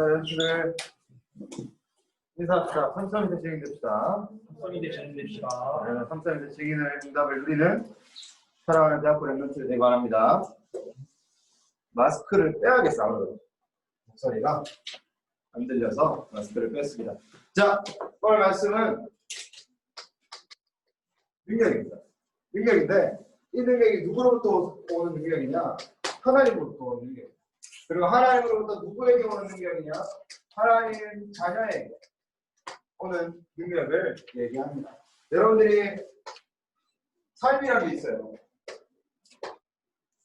자, 연습을 인사합시다. 3점인데 진행됩시다. 선이 진행됩시다. 네, 3점인데 증인을 응답을 누리는 사랑하는 대학교 랩런트를 대관합니다. 마스크를 빼야겠어, 아무래도. 목소리가 안 들려서 마스크를 뺐습니다. 자, 오늘 말씀은 능력입니다. 능력인데, 이 능력이 누구로부터 오는 능력이냐? 하나님으로부터 오는 능력. 그리고 하나님으로부터 누구에게 오는 능력이냐? 하나님 자녀에게 오는 능력을 얘기합니다. 여러분들이 삶이라는 게 있어요.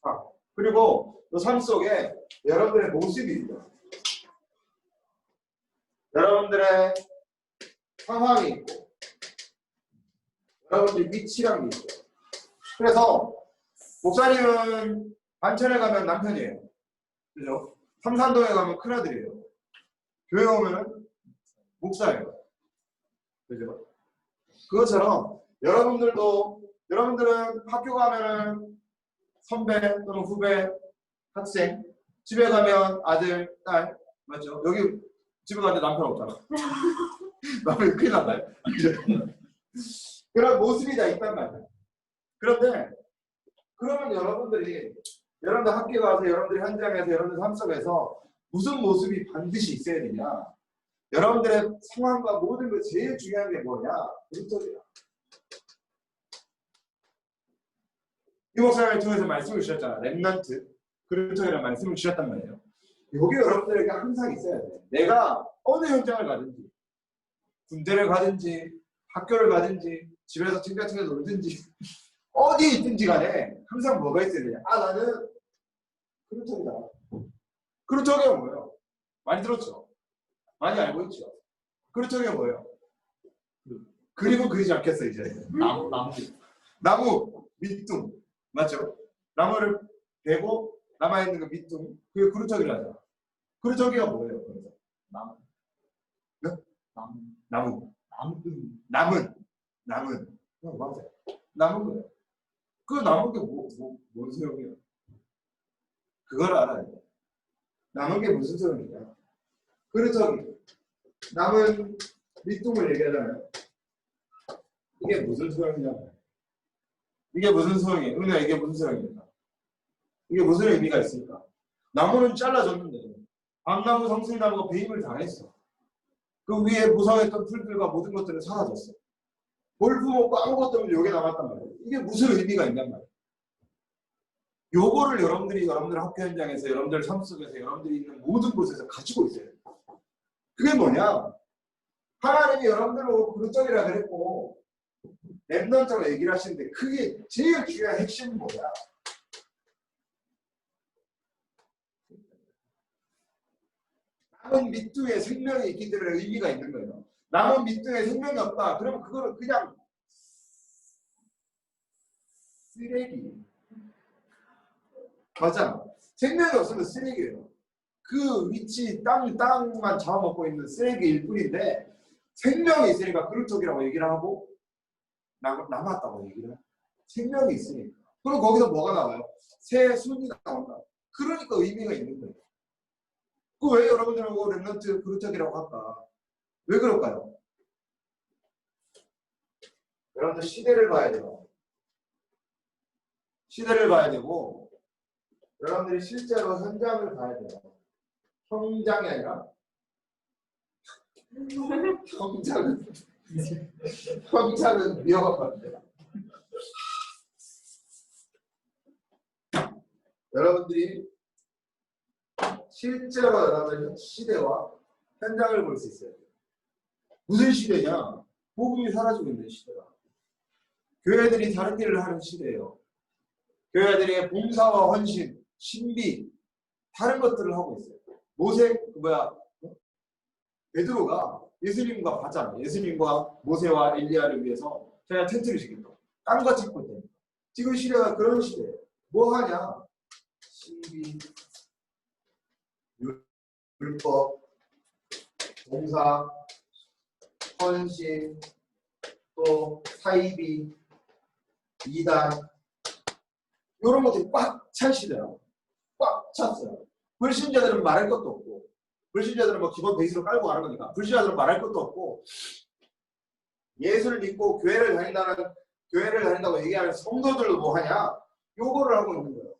아, 그리고 그 삶 속에 여러분들의 모습이 있고, 여러분들의 상황이 있고, 여러분들의 위치라는 게 있어요. 그래서 목사님은 반천에 가면 남편이에요. 그죠? 삼산동에 가면 큰아들이에요. 교회 오면은 목사예요. 그죠? 그것처럼 여러분들도 여러분들은 학교 가면은 선배 또는 후배, 학생, 집에 가면 아들, 딸, 맞죠? 여기 집에 가는데 남편 없잖아. 남편 큰일 났나요? 그런 모습이 다 있단 말이야. 그런데 그러면 여러분들이 여러분들 학교 가서 여러분들 현장에서 여러분들 삶 속에서 무슨 모습이 반드시 있어야 되냐? 여러분들의 상황과 모든 것 제일 중요한 게 뭐냐? 그리스도야. 이 목사님을 통해서 말씀을 주셨잖아. 랩넌트. 그리스도라는 말씀을 주셨단 말이에요. 여기 여러분들에게 항상 있어야 돼. 내가 어느 현장을 가든지, 군대를 가든지, 학교를 가든지, 집에서 친구친구 놀든지, 어디 있든지 간에 항상 뭐가 있어야 되냐? 아 나는 그루터기다. 그루터기가 뭐예요? 많이 들었죠? 많이 알고 있죠? 그루터기가 뭐예요? 그림은 그리지 않겠어 이제. 나무 나무. 나무 밑둥 맞죠? 나무를 베고 남아 있는 그 밑둥 그게 그루터기를 하잖아. 그루터기가 뭐예요? 나무. 네? 나무. 나무 나무. 남은 남은 어, 맞아요. 남은 거예요. 그 남은 게 뭐, 뭐, 뭔 소용이야? 그걸 알아야 돼. 남은 게 무슨 소용이냐? 그루터기 남은 밑둥을 얘기하잖아요. 이게 무슨 소용이냐? 이게 무슨 소용이에요? 은혜야 이게 무슨 소용입니까? 이게 무슨 의미가 있습니까? 나무는 잘라졌는데 밤나무 성수나무가 배임을 당했어. 그 위에 무성했던 풀들과 모든 것들은 사라졌어. 볼품 없고 아무것도 없는 여기 남았단 말이에요. 이게 무슨 의미가 있냔 말이에 요. 요거를 여러분들이 여러분들 학교 현장에서 여러분들 삶 속에서 여러분들이 있는 모든 곳에서 가지고 있어야 돼요. 그게 뭐냐? 하나님이 여러분들로 그릇적이라 그랬고 랩넌트로 얘기를 하시는데 그게 제일 중요한 핵심은 뭐야? 남은 밑둥에 생명이 있기 때문에 의미가 있는 거예요. 남은 밑둥에 생명이 없다. 그러면 그거는 그냥 쓰레기. 맞아. 생명이 없으면 쓰레기예요. 그 위치 땅 땅만 잡아먹고 있는 쓰레기일 뿐인데 생명이 있으니까 그루톡이라고 얘기를 하고 남, 남았다고 얘기를 해. 생명이 있으니까. 그럼 거기서 뭐가 나와요? 새 순이 나온다. 그러니까 의미가 있는 거예요. 그 왜 여러분들하고 랩런트 그루톡이라고 할까? 왜 그럴까요? 여러분들 시대를 봐야 돼요. 시대를 봐야 되고 여러분들이 실제로 현장을 봐야 돼요. 형장이 아니라 형장은 형장은 위험합니다. 여러분들이 실제로 여러분들 시대와 현장을 볼 수 있어요. 무슨 시대냐? 복음이 사라지고 있는 시대다. 교회들이 다른 일을 하는 시대예요. 교회들이 봉사와 헌신, 신비, 다른 것들을 하고 있어요. 모세, 그 뭐야, 베드로가 예수님과 봤잖아요. 예수님과 모세와 엘리야를 위해서 제가 텐트를 짓겠다. 땅과 찾고 있다. 지금 시대가 그런 시대예요. 뭐 하냐? 신비, 율법, 봉사, 헌신, 또 사이비, 이단 이런 것들이 꽉 찬 시대라고. 꽉 찼어요. 불신자들은 말할 것도 없고 불신자들은 뭐 기본 베이스로 깔고 가는 거니까 불신자들은 말할 것도 없고 예수를 믿고 교회를 다닌다는 교회를 다닌다고 얘기하는 성도들도 뭐 하냐? 요거를 하고 있는 거예요.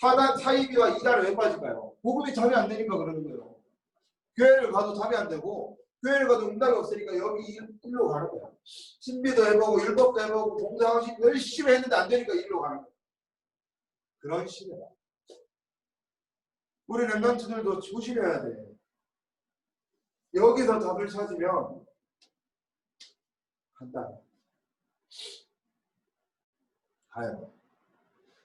사단 사이비와 이단을 왜 빠질까요? 복음이 답이 안 되니까 그러는 거예요. 교회를 가도 답이 안 되고 교회를 가도 응답이 없으니까 여기 일- 일로 가는 거야. 신비도 해보고 율법도 해보고 봉사하시 열심히 했는데 안 되니까 일로 가는 거야. 그런 시대다. 우리 랩런트들도 조심해야 돼. 여기서 답을 찾으면 간다. 가요.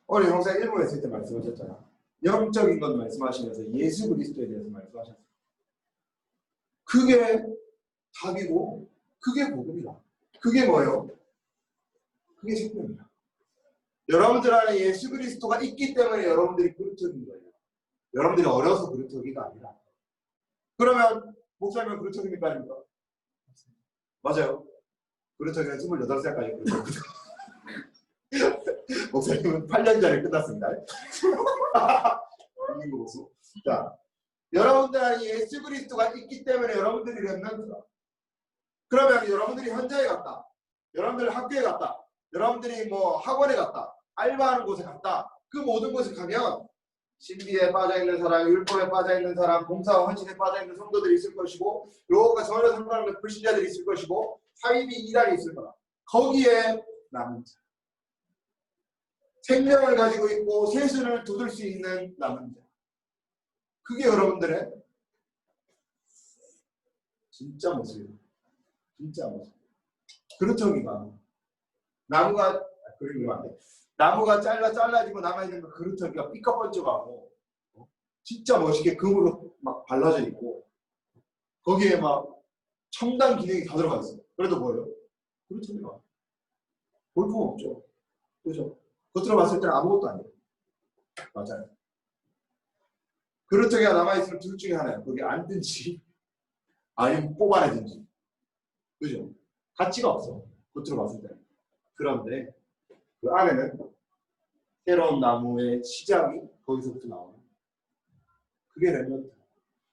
오늘 영상 1부에 있을 때 말씀하셨잖아. 영적인 것 말씀하시면서 예수 그리스도에 대해서 말씀하셨어요. 그게 답이고 그게 복음이다. 그게 뭐예요? 그게 생명이다. 여러분들 안에 예수 그리스도가 있기 때문에 여러분들이 그루터기인 거예요. 여러분들이 어려서 그루터기가 아니라. 그러면 목사님은 그루터기입니까 아닙니까? 맞아요. 그루터기는 28살까지 그루터기. 목사님은 8년 전에 끝났습니다. 자, 여러분들 안에 예수 그리스도가 있기 때문에 여러분들이 랩런트다. 그러면 여러분들이 현장에 갔다. 여러분들 학교에 갔다. 여러분들이 뭐 학원에 갔다. 알바하는 곳에 갔다. 그 모든 곳에 가면 신비에 빠져 있는 사람, 율법에 빠져 있는 사람, 봉사와 헌신에 빠져 있는 성도들이 있을 것이고, 요거가 전혀 상관없는 불신자들이 있을 것이고, 사이비 이단이 있을 거다. 거기에 남은 자. 생명을 가지고 있고 세수를 돋을 수 있는 남은 자. 그게 여러분들의 진짜 모습이에요. 진짜 모습. 그루터기가 나무가 아, 그러면 안 돼. 나무가 잘라 잘라지고 남아 있는 그 그루터기가 삐까뻔쩍하고 어? 진짜 멋있게 금으로 막 발라져 있고 거기에 막 첨단 기능이 다 들어가 있어. 그래도 뭐예요? 그루터기가 볼품 없죠. 그죠? 겉으로 봤을 때는 아무것도 아니에요. 맞아요. 그루터기가 남아 있으면 둘 중에 하나예요. 거기 앉든지 아니면 뽑아내든지. 그죠? 가치가 없어. 겉으로 봤을 때는. 그런데 그 안에는 새로운 나무의 시작이 거기서부터 나오는 그게 랩런트.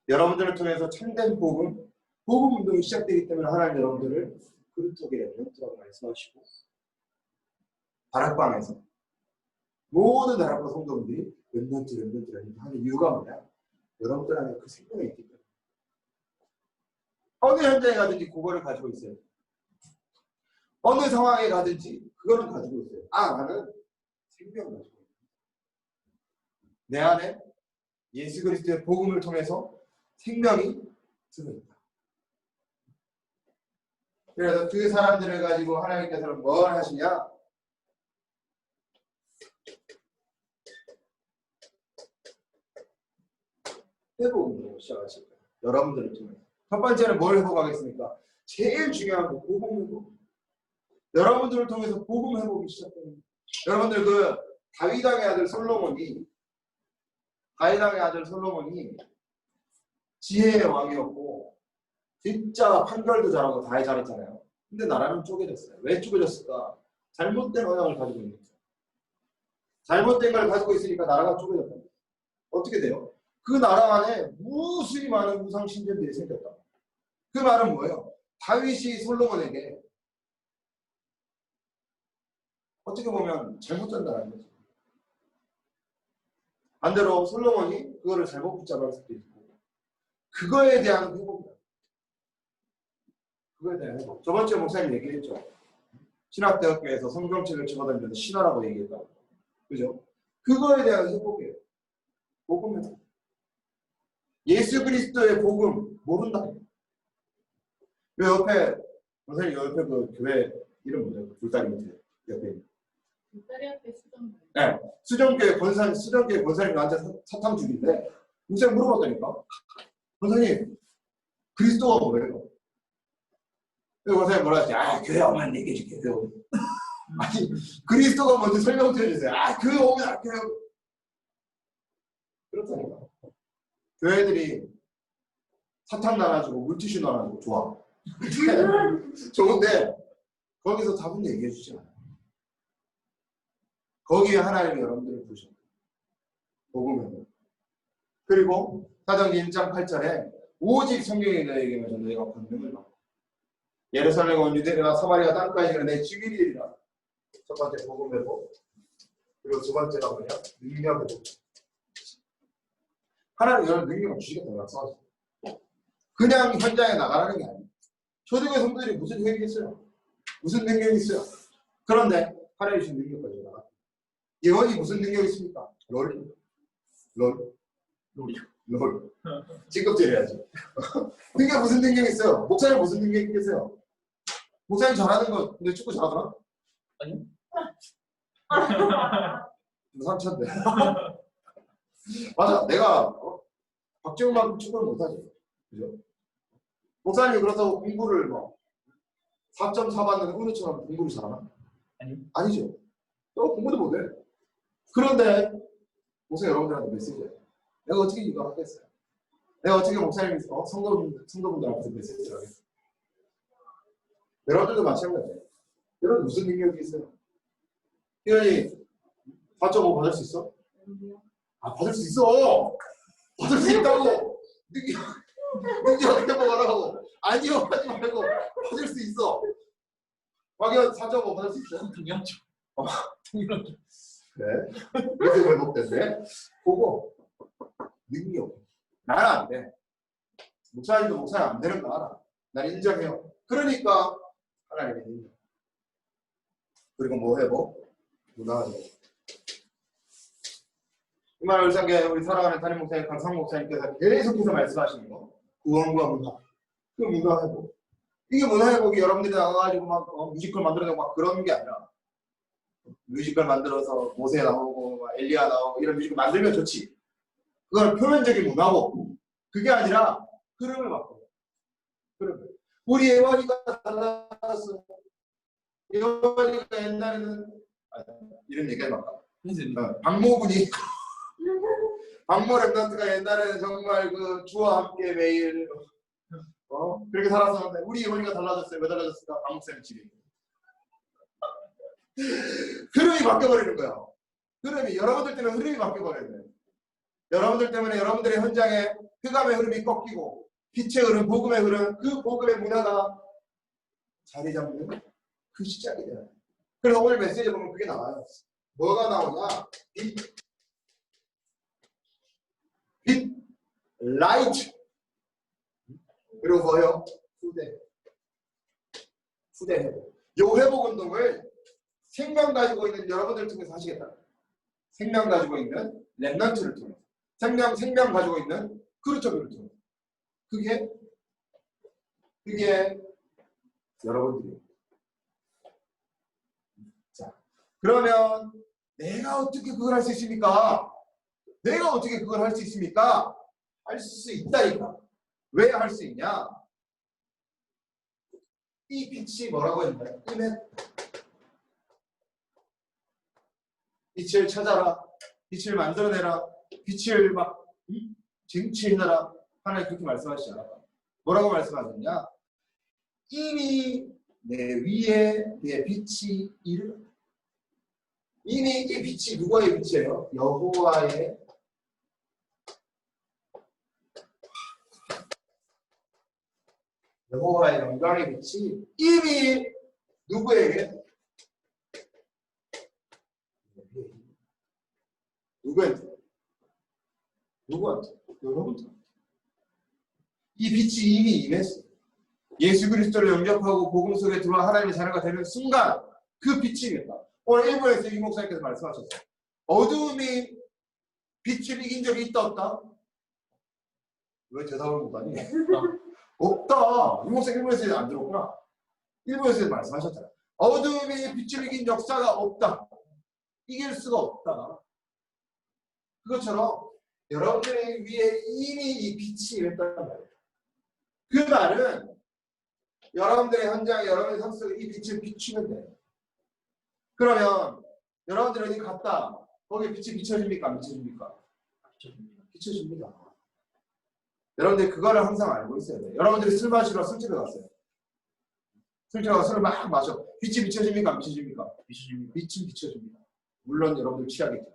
여러분들을 통해서 참된 복음, 복음 운동이 시작되기 때문에 하나님 여러분들을 그루터기 랩런트라고 말씀하시고 다락방에서 모든 다락방 성도분들이 랩런트 랩런트 랩런트 하는 이유가 뭐냐? 여러분들 안에 그 생명이 있기 때문에 어느 현장에 가든지 그거를 가지고 있어요. 어느 상황에 가든지 그거는 가지고 있어요. 아 나는 생명을 가지고. 내 안에 예수 그리스도의 복음을 통해서 생명이 들어있다. 그래서 그 사람들을 가지고 하나님께서는 뭘 하시냐? 회복운동을 시작하실 거예요. 여러분들을 통해서. 첫 번째는 뭘 회복하겠습니까? 제일 중요한 거 회복. 여러분들을 통해서 복음 회복이 시작됩니다. 여러분들 그 다윗왕의 아들 솔로몬이 다윗왕의 아들 솔로몬이 지혜의 왕이었고 진짜 판결도 잘하고 다 잘했잖아요. 근데 나라는 쪼개졌어요. 왜 쪼개졌을까? 잘못된 언약을 가지고 있는 거죠. 잘못된 걸 가지고 있으니까 나라가 쪼개졌다. 어떻게 돼요? 그 나라 안에 무수히 많은 우상 신전들이 생겼다. 그 말은 뭐예요? 다윗이 솔로몬에게 어떻게 보면 잘못 전달한 거죠. 반대로 솔로몬이 그거를 잘못 붙잡을 수도 있고 그거에 대한 회복이다. 그거에 대한 회복. 저번 주에 목사님 얘기했죠. 신학대학교에서 성경책을 집어던져서 신화라고 얘기했다고. 그죠? 그거에 대한 회복이에요. 복음 회복. 예수 그리스도의 복음 모른다. 요 옆에 선생님 요 옆에 그 교회 이름 뭐죠? 그 불다리 밑에 옆에 있는. 네. 수정교회 권사 수정교회 권사님 나한테 사- 사탕 주길래 목사님 물어봤다니까. 권사님 그리스도가 뭐예요? 그 권사님 뭐라 하지? 아 교회 오면 얘기해 줄게. 교회. 아니 그리스도가 먼저 설명 좀 해주세요. 아 교회 오면 아, 교회 오면. 그렇다니까. 교회들이 사탕 나눠주고 물티슈 나눠주고 좋아. 좋은데 거기서 답은 얘기해 주지 않아. 거기에 하나님이 여러분들을 부르셨다. 복음을. 그리고 사도행전 1장 8절에 오직 성경이 너에게만 전 너희가 권능을 받고 예루살렘 온 유대나 사마리아 땅까지 가는 내 주일이라 첫 번째 복음 회복 그리고 두 번째가 뭐냐? 능력 회복. 하나님 여러분 능력을 주시겠다고 약속하셨어요. 그냥 현장에 나가라는 게 아니에요. 초대교회 성도들이 무슨 능력이 있어요? 무슨 능력이 있어요? 그런데 하나님 주신 능력까지 예원이 무슨 능력이 있습니까 롤 롤. 롤이. 롤. 직급제해야지. 그게 무슨 능력이 있어요? 목사님 무슨 능력이 있겠어요? 목사님 잘하는 거, 근데 축구 잘하더라? 아니요. 삼천대. 맞아. 내가 어? 박지훈만큼 축구를 못하지. 그죠? 목사님이 그렇다고 공부를 뭐4.4 받는 은우처럼 공부를 잘하나? 아니요. 아니죠. 너 공부도 못해. 그런데 목사 여러분들한테 메시지예요. 내가 어떻게 이거 하겠어요? 내가 어떻게 목사님 어? 성도분, 성도분들 앞에서 메시지를 하겠어요? 여러분들도 마찬가지예요. 여러분 무슨 능력이 있어요? 희연이 4.5 받을 수 있어? 아 받을 수 있어! 받을 수 있다고! 능력, 능력 회복하라고! 아니요 하지 말고 받을 수 있어! 박연 4.5 받을 수 있어? 당연하죠. 어. 당연하죠. 그래. 이렇게 회복됐네. 그거 능력. 나는 안 돼. 목사님도 목사님 안 되는 거 알아. 난 인정해요. 그러니까 하나님의 능력. 그리고 뭐 회복? 문화 회복. 이말 울산계 우리 사랑하는 담임 목사님 강상 목사님께서 계속해서 말씀하시는 거. 구원과 문화. 그 문화 회복. 이게 문화 회복이 여러분들이 나가가지고 막 어, 뮤지컬 만들어내고 막 그런 게 아니라 뮤지컬 만들어서 모세 나오고 막 엘리야 나오고 이런 뮤지컬 만들면 좋지. 그건 표면적인 문화고 그게 아니라 흐름을 바꿔. 흐름. 우리 예원이가 달랐어. 예원이가 옛날에는 아, 이런 얘기하지 마. 어, 박모군이 박모 랩런트가 옛날에는 정말 그 주와 함께 매일 어 그렇게 살았었는데 우리 예원이가 달라졌어요. 왜 달라졌을까? 박목쌤 집이. 흐름이 바뀌어버리는 거야. 흐름이 여러분들 때문에 흐름이 바뀌어버려요. 여러분들 때문에 여러분들의 현장에 흑암의 흐름이 꺾이고 빛의 흐름, 복음의 흐름, 그 복음의 문화가 자리 잡는 그 시작이 돼요. 그래서 오늘 메시지에 보면 그게 나와요. 뭐가 나오냐? 빛, 빛, 라이트. 그리고 뭐요? 후대. 후대. 요 회복 운동을 생명 가지고 있는 여러분들 통해서 하시겠다. 생명 가지고 있는 랩런트를 통해서. 생명, 생명 가지고 있는 그루터들을 통해서. 그게, 그게 여러분들이. 자, 그러면 내가 어떻게 그걸 할 수 있습니까? 내가 어떻게 그걸 할 수 있습니까? 할 수 있다니까. 왜할 수 있냐? 이 빛이 뭐라고 했나요? 이메 빛을 찾아라. 빛을 만들어내라. 빛을 막 음? 쟁취해내라. 하나님 그렇게 말씀하시지 않아요. 뭐라고 말씀하셨냐? 이미 내 위에 내 빛이 이르. 이미 이 빛이 누구의 빛이에요? 여호와의 여호와의 영광의 빛이 이미 누구에게? 누구한테? 누구한테? 여러분한테. 이 빛이 이미 임했어. 예수 그리스도를 영접하고 복음 속에 들어와 하나님의 자녀가 되는 순간 그 빛이 임했다. 오늘 일부에서 이 목사님께서 말씀하셨어요. 어두움이 빛을 이긴 적이 있다 없다? 왜 대답을 못하니? 없다. 이 목사 일부에서 안 들었구나. 일부에서 말씀하셨잖아요. 어두움이 빛을 이긴 역사가 없다. 이길 수가 없다. 그것처럼 여러분들의 위에 이미 이 빛이 임했다는 말이에요. 그 말은 여러분들의 현장에 여러분의 삶 속에 이 빛을 비추면 돼요. 그러면 여러분들이 어디 갔다 거기에 빛이 비춰집니까? 안 비춰집니까? 비춰집니다. 여러분들 그거를 항상 알고 있어야 돼요. 여러분들이 술 마시러 술집에 갔어요. 술집에 가서 술을 막 마셔. 빛이 비춰집니까? 안 비춰집니까? 비수집니다. 빛은 비춰집니다. 물론 여러분들 취하겠죠.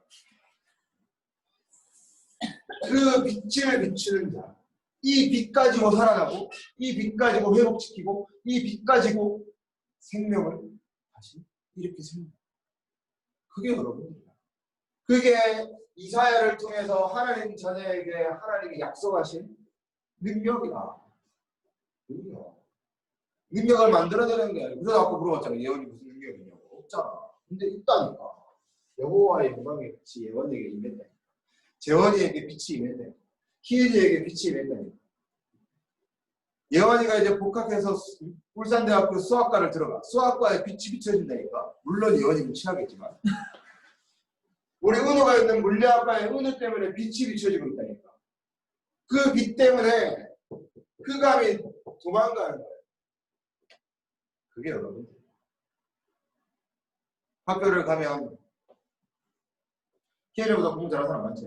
그 빛을 비추는 자. 이 빛 가지고 살아나고, 이 빛 가지고 회복시키고, 이 빛 가지고 생명을 다시 이렇게 세운다. 그게 여러분입니다. 그게 이사야를 통해서 하나님 자녀에게 하나님이 약속하신 능력이다. 능력. 능력을 만들어내는 게 아니고 그래서 아까 물어봤잖아요. 예언이 무슨 능력이 있냐고. 없잖아. 근데 있다니까. 여호와의 영광의 빛이 예언에게 임했다. 재원이에게 빛이 임했다. 히일이에게 빛이 임했다. 예원이가 이제 복학해서 수- 울산대학교 수학과를 들어가. 수학과에 빛이 비춰진다니까. 물론 예원이는 취하겠지만. 우리 은우가 있는 물리학과의 은우 때문에 빛이 비춰지고 있다니까. 그 빛 때문에 그 감이 도망가는 거예요. 그게 여러분. 학교를 가면 키엘보다 공부 잘하는 사람 많지?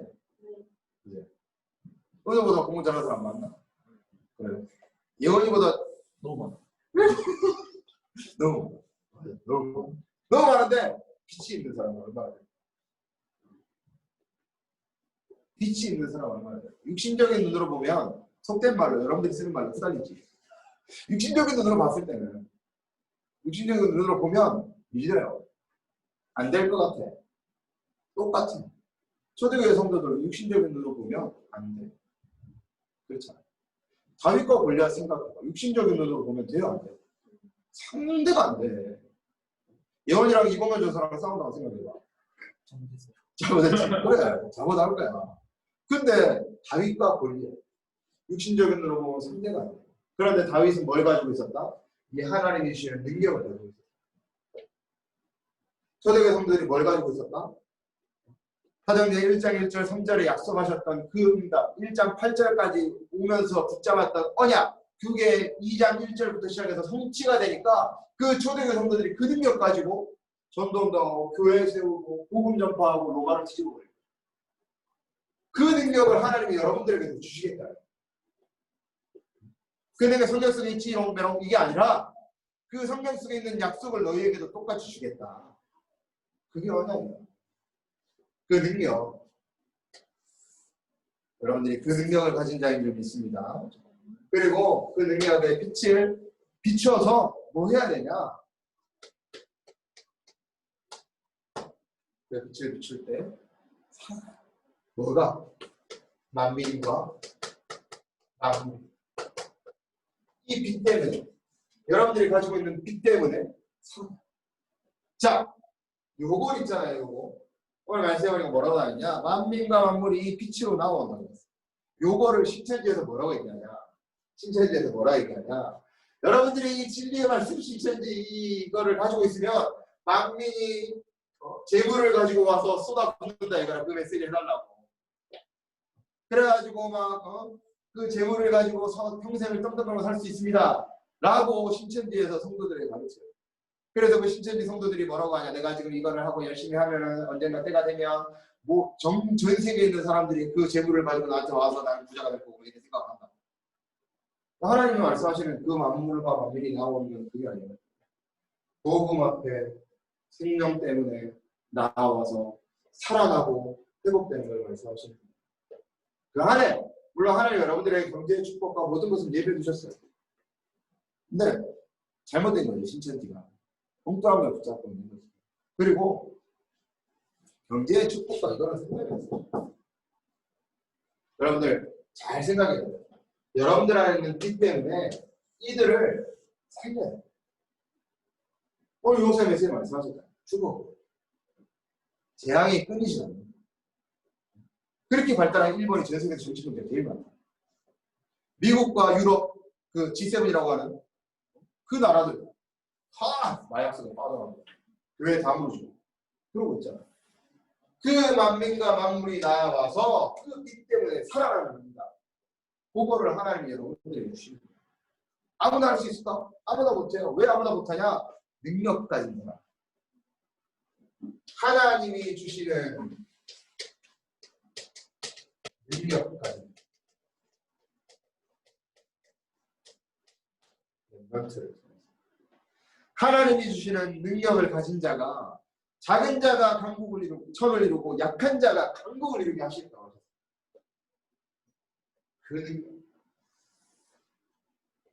은우보다 공부 잘하는 사람 많나? 그래요. 예원이보다 너무 많아. 너무 너무 너무 많은데 빛이 있는 사람은 얼마나 돼? 빛이 있는 사람 은 얼마나 돼? 육신적인 눈으로 보면 속된 말로 여러분들이 쓰는 말로 후달리지. 육신적인 눈으로 봤을 때는 육신적인 눈으로 보면 믿어요. 안 될 것 같아. 똑같아. 초대교회 성도들 육신적인 눈으로 보면 안 돼. 그렇잖아. 다윗과 골리앗 생각해봐. 육신적인 눈으로 보면 돼요, 안 돼? 상대가 안 돼. 예원이랑 이범현 조사랑 싸운다고 생각해봐. 잘못했어요. 잘못했지. 그래. 잘못할 거야. 근데 다윗과 골리앗. 육신적인 눈으로 보면 상대가 안 돼. 그런데 다윗은 뭘 가지고 있었다? 이 하나님이 주시는 능력을 가지고 있었다. 초대교회 성도들이 뭘 가지고 있었다? 사도행전 1장 1절 3절에 약속하셨던 그 응답 1장 8절까지 오면서 붙잡았던 언약 그게 2장 1절부터 시작해서 성취가 되니까 그 초대교회 성도들이 그 능력 가지고 전도운동하고 교회 세우고 복음 전파하고 로마를 뒤집어 버려요. 그 능력을 하나님이 여러분들에게도 주시겠다. 그 내가 성경 속에 있지 이런 메롱 이게 아니라 그 성경 속에 있는 약속을 너희에게도 똑같이 주겠다. 그게 언약이야. 그 능력. 여러분들이 그 능력을 가진 자인 줄 믿습니다. 그리고 그 능력의 빛을 비추어서 뭐 해야 되냐? 그 빛을 비출 때 뭐가 만민과 만민 이 빛 때문에 여러분들이 가지고 있는 빛 때문에 사- 자 요거 있잖아요 요거 오늘 말씀에 보니까 뭐라고 하느냐? 만민과 만물이 이 빛으로 나온다고 했어요. 요거를 신천지에서 뭐라고 얘기하냐? 신천지에서 뭐라 얘기하냐? 여러분들이 이 진리의 말씀 신천지 이거를 가지고 있으면 만민이 어, 재물을 가지고 와서 쏟아 붓는다 이거라 그 메시지를 해달라고. 그래가지고 막 어, 그 재물을 가지고 서- 평생을 떵떵거리고 살 수 있습니다. 라고 신천지에서 성도들에게 가르쳐요 그래서 그 신천지 성도들이 뭐라고 하냐 내가 지금 이거를 하고 열심히 하면은 언젠가 때가 되면 뭐전 세계에 있는 사람들이 그 재물을 가지고 나한테 와서 나는 부자가 될 거고 이렇게 생각한다 하나님이 말씀하시는 그 만물과 만물이 나오는 그게 아니에요 복음 앞에 생명 때문에 나와서 살아나고 회복되는 걸 말씀하시는 거예요. 그 안에 물론 하나님 여러분들의 경제의 축복과 모든 것을 예배해 주셨어요. 근데 잘못된 거예요 신천지가 엉뚱함을 붙잡고 있는 거죠. 그리고 경제의 축복과 이거는 생각했어요. 여러분들 잘 생각해야 돼요. 여러분들 안에 있는 빛 때문에 이들을 살려야 돼요. 오늘 용사 메시지 말씀하셨잖아요. 죽어. 재앙이 끊이지 않는 그렇게 발달한 일본이 전 세계에서 정치권이 제일 많다. 미국과 유럽, 그 G7이라고 하는 그 나라들 다 마약 속에 빠져나가고 교회 다 무너지고 그러고 있잖아. 그 만민과 만물이 나와서 그 빛 때문에 살아나는 겁니다. 그거를 하나님이 여러분들에게 주시는 거예요. 아무나 할 수 있을까? 아무나 못해요. 왜 아무나 못하냐? 능력 가진 사람. 하나님이 주시는 능력 가진 멘트를 하나님이 주시는 능력을 가진 자가 작은 자가 강국을 이루고 천을 이루고 약한 자가 강국을 이루게 하셨어요. 그 능력.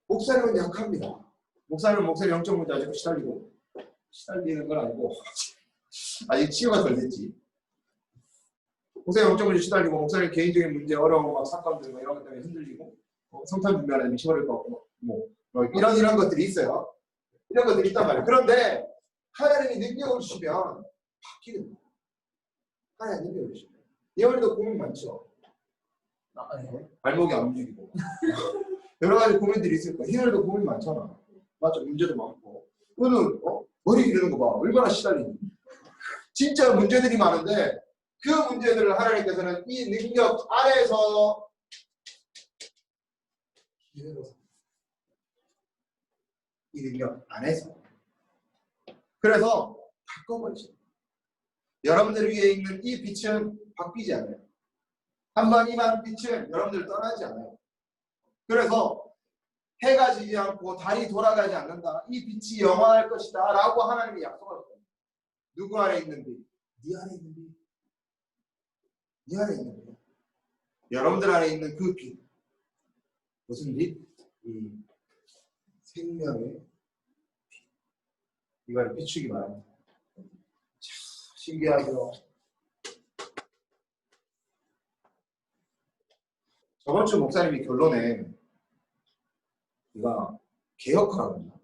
목사님은 약합니다. 목사님은 목사님 영적 문제 아직도 시달리고 시달리는 건 아니고 아직 치유가 덜 됐지. 목사님 영적 문제 시달리고 목사님 개인적인 문제 어려운 막 사건들 뭐 이런 것 때문에 흔들리고 어, 성탄 준비하는 미쳐버릴 것 같고 뭐, 뭐 이런 이런 것들이 있어요. 이런 것들이 있단 말이에요. 그런데 하나님이 능력을 주시면 바뀌는 거예요. 하나님 능력을 주시면. 예언에도 고민 많죠. 아, 네. 발목이 안 움직이고 여러 가지 고민들이 있을 거야. 희열도 고민 많잖아. 맞죠? 문제도 많고. 오늘 어? 머리 기르는 거 봐. 얼마나 시달리니. 진짜 문제들이 많은데 그 문제들을 하나님께서는 이 능력 아래에서 기회로 삼- 이 능력 안에서 그래서 바꿔버리죠. 여러분들 위에 있는 이 빛은 바뀌지 않아요. 한번 임한 빛은 여러분들 떠나지 않아요. 그래서 해가 지지 않고 달이 돌아가지 않는다. 이 빛이 영원할 것이다. 라고 하나님이 약속하셨어요. 누구 안에 있는 빛? 네 안에 있는 빛. 네 안에 있는 빛. 여러분들 안에 있는 그 빛. 무슨 빛? 이 생명의 빛. 이걸 비추기 바랍니다. 참 신기하죠? 저번 주 목사님이 결론에 네가 개혁하라고 했나?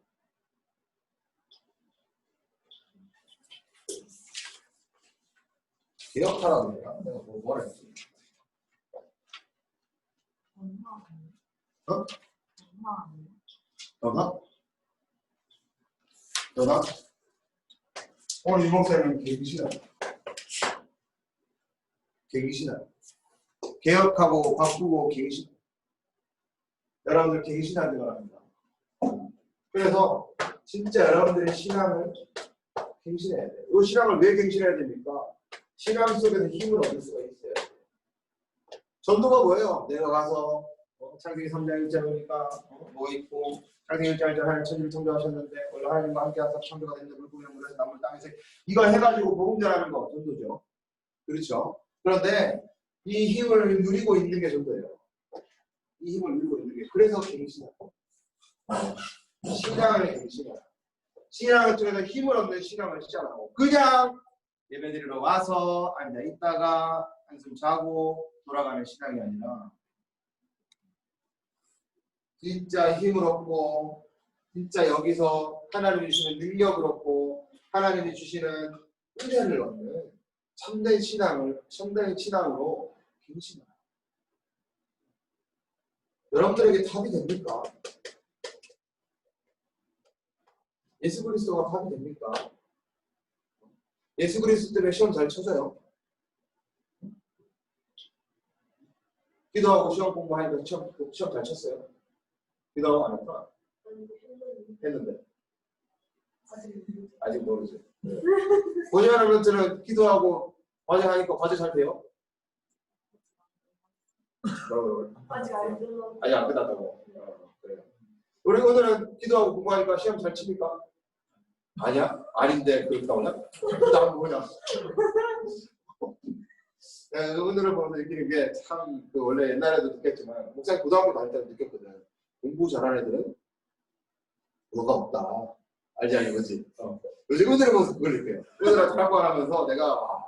개혁하라고 했나? 내가 뭐, 뭐라 했지? 엄마. 어? 너나? 너나? 오늘 이 목사님은 개기시다. 개기시다. 개혁하고 바꾸고 갱신. 여러분들 갱신하기 바랍니다. 그래서 진짜 여러분들의 신앙을 갱신해야 돼요. 이 신앙을 왜 갱신해야 됩니까? 신앙 속에서 힘을 얻을 수가 있어요. 전도가 뭐예요? 내가 가서 어, 창세기 3장 1절 보니까 어, 뭐 있고 창세기 1장 1절 하나님 천지를 창조하셨는데 원래 하나님과 함께 하사 창조가 됐는데 물고기에 물에서 나물 땅에서 이걸 해가지고 복음 전하는 거 전도죠. 그렇죠? 그런데 이 힘을 누리고 있는 게 전도예요. 이 힘을 누리고 있는 게 그래서 갱신하고 신앙을 갱신하고 신앙을 통해서 힘을 얻는 신앙을 시작하고 그냥 예배드리러 와서 앉아 있다가 한숨 자고 돌아가는 신앙이 아니라 진짜 힘을 얻고 진짜 여기서 하나님이 주시는 능력을 얻고 하나님이 주시는 은혜를 얻는 참된 신앙을 참된 신앙으로 갱신하라. 여러분들에게 답이 됩니까? 예수 그리스도가 답이 됩니까? 예수 그리스도 때문에 시험 잘 쳐져요? 기도하고 시험 공부하니까 시험, 시험 잘 쳤어요? 기도하고 안 했구나? 했는데 아직 모르지. 고시하는 분들은 기도하고 과제 하니까 과제 잘 돼요? 뭐라고요? 아직 안. 아직 안 끝났다고. 어, 그래요. 우리 오늘은 기도하고 공부하니까 시험 잘 칩니까? 아니야? 아닌데 그렇게 나오냐? 나 뭐냐? 네, 오늘을 보면서 느끼는 게참그 원래 옛날에도 느꼈지만 목사님 고등학교 다닐 때도 느꼈거든. 공부 잘하는 애들은 뭐가 없다. 알지 알지 그지? 어. 요즘 오늘을 보면서 그걸 느껴요. 오늘을 장관하면서 내가 아,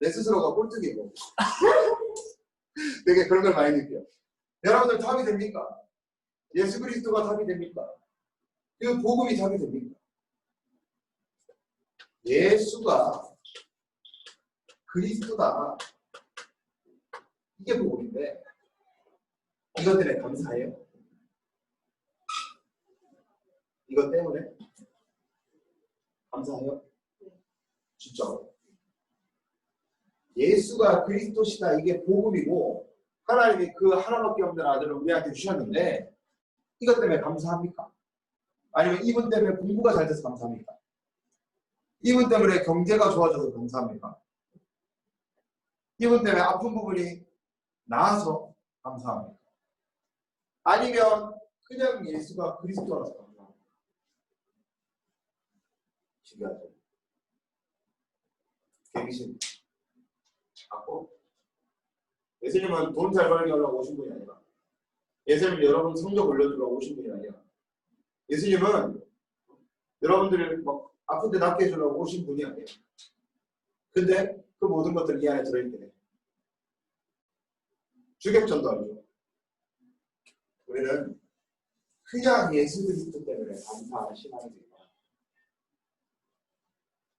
내 스스로가 꼴뚜기고 되게 그런 걸 많이 느껴요. 여러분들 답이 됩니까? 예수 그리스도가 답이 됩니까? 그 복음이 답이 됩니까? 예수가 그리스도다. 이게 복음인데 이것 때문에 감사해요? 이것 때문에 감사해요? 진짜로? 예수가 그리스도시다 이게 복음이고 하나님이 그 하나밖에 없는 아들을 우리한테 주셨는데 이것 때문에 감사합니까? 아니면 이분 때문에 공부가 잘 돼서 감사합니까? 이분 때문에 경제가 좋아져서 감사합니까? 이분 때문에 아픈 부분이 나아서 감사합니까? 아니면 그냥 예수가 그리스도라서 신기하죠? 갱신 갖고 예수님은 돈 잘 벌게 하려고 오신 분이 아니라 예수님 여러분 성적 올려주러 오신 분이 아니야. 예수님은 여러분들을 막 아픈데 낫게 해주려고 오신 분이 아니야. 근데 그 모든 것들이 이 안에 들어있게 돼. 주객전도 아니죠. 우리는 그냥 예수 그리스도 때문에 감사하는 신앙이.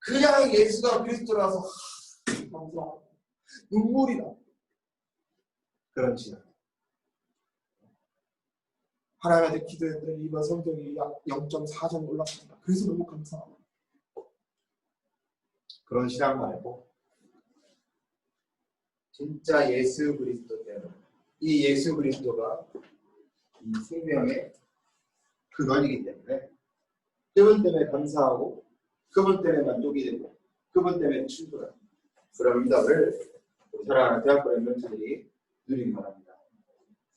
그냥 예수가 그리스도라서 하, 감사하고 눈물이 나. 그런 신앙. 하나님한테 기도했더니 이번 성경이 약 0.4점 올랐습니다. 그래서 너무 감사하고. 그런 신앙 말고 진짜 예수 그리스도 때문에 이 예수 그리스도가 이 생명의 근원이기 때문에 그분 때문에 감사하고 그분 때문에 만족이 되고 그분 때문에 충분한 그런 응답을 사랑하는 대학교 랩런트들이 누리기 바랍니다.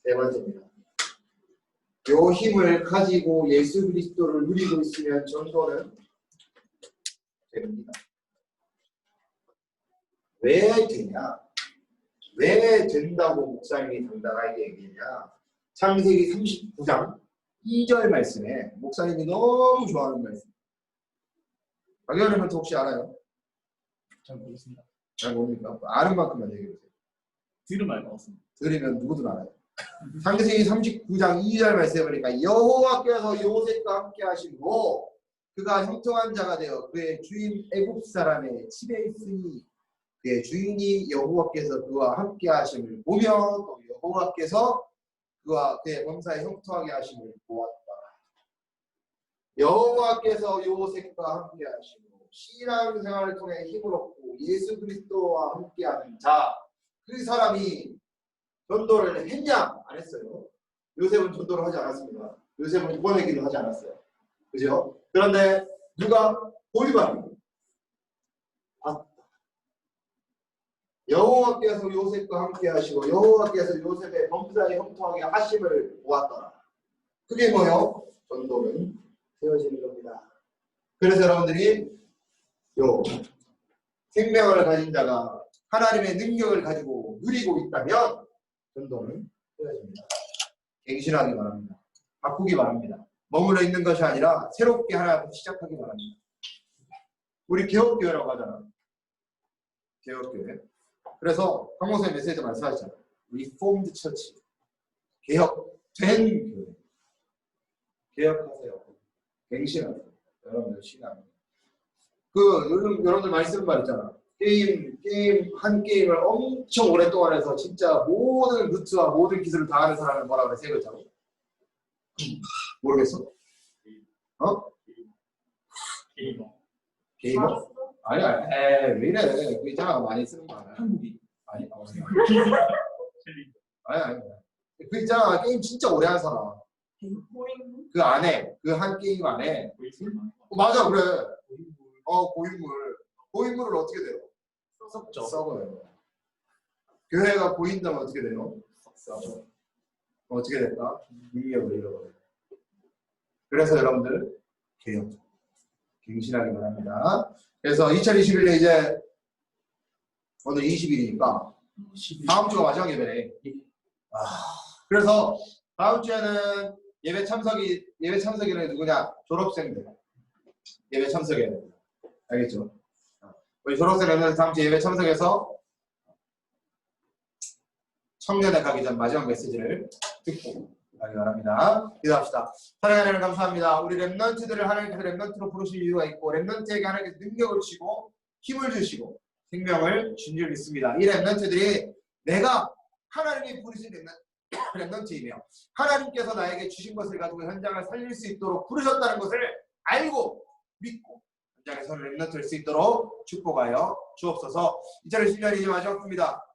네 번째입니다. 요 힘을 가지고 예수 그리스도를 누리고 있으면 전도는 됩니다. 왜 되냐? 왜 된다고 목사님이 당당하게 얘기했냐? 창세기 39장 2절 말씀에 목사님이 너무 좋아하는 말씀. 박연님은 혹시 알아요? 잘 모르겠습니다. 잘 모릅니까? 아는 만큼만 얘기해 보세요. 들은 말 같습니다. 들으면 누구든 알아요. 창세기 39장 2절 말씀에 보니까 여호와께서 요셉과 함께 하시고 그가 형통한 자가 되어 그의 주인 애굽 사람의 집에 있으니 그의 주인이 여호와께서 그와 함께 하심을 보며 또 여호와께서 그와 그의 범사에 형통하게 하심을 보았다. 여호와께서 요셉과 함께 하시고 신앙 생활을 통해 힘을 얻고 예수 그리스도와 함께 하는 자 그 사람이 전도를 했냐? 안 했어요. 요셉은 전도를 하지 않았습니다. 요셉은 구원하기도 하지 않았어요. 그죠? 그런데 누가 보리발이 아, 여호와께서 요셉과 함께 하시고 여호와께서 요셉의 범사에 형통하게 하심을 보았더라. 그게 뭐요? 전도는 되어지는 겁니다. 그래서 여러분들이 요 생명을 가진 자가 하나님의 능력을 가지고 누리고 있다면 전도는 되어집니다. 갱신하기 바랍니다. 바꾸기 바랍니다. 머물러 있는 것이 아니라 새롭게 하나부터 시작하기 바랍니다. 우리 개혁교회라고 하잖아. 개혁교회. 그래서 황목사님 메시지 말씀하셨잖아. Reformed Church. 개혁된 교회. 개혁하세요. 갱신하세요. 여러분들 신앙. 그 여러분, 여러분들 많이 쓰는 말 있잖아. 게임, 게임, 한 게임을 엄청 오랫동안 해서 진짜 모든 루트와 모든 기술을 다 아는 사람을 뭐라 그래, 세 글자로? 모르겠어? 어? 게이머. 게이머? 알았어? 아니, 아니, 에이, 왜 이래. 그 있잖아, 많이 쓰는 거 알아. 한국이. 아니. 아니, 아니. 그 있잖아, 게임 진짜 오래 한 사람. 그 안에, 그 한 게임 안에. 어, 맞아, 그래. 어, 고인물. 고인물을 어떻게 돼요? 썩죠. 썩어요. 교회가 보인다면 어떻게 돼요? 썩어. 어떻게 될까? 능력을 잃어버려요. 그래서 여러분들 개혁, 갱신하기 바랍니다. 그래서 2021년 이제 오늘 20일이니까 다음 주가 마지막 예배네. 아, 그래서 다음 주에는 예배 참석이 예배 참석일은 누구냐? 졸업생들 예배 참석해야 됩니다. 알겠죠? 우리 졸업생들은 다음 주 예배 참석해서 청년에 가기 전 마지막 메시지를 듣고 가기 바랍니다. 기도합시다. 하나님 감사합니다. 우리 랩런트들을 하나님께서 랩런트로 부르실 이유가 있고 랩런트에게 하나님께서 능력을 주시고 힘을 주시고 생명을 준 줄 믿습니다. 이 랩런트들이 내가 하나님이 부르신 랩런, 랩런트이며 하나님께서 나에게 주신 것을 가지고 현장을 살릴 수 있도록 부르셨다는 것을 알고 믿고 현장에서 랩런트 될수 있도록 축복하여 주옵소서 2020년이 이제 마지막 입니다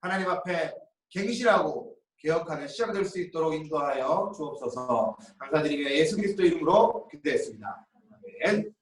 하나님 앞에 갱신하고 개혁하는 시작이 될수 있도록 인도하여 주옵소서 감사드리며 예수 그리스도 이름으로 기도했습니다. 아멘.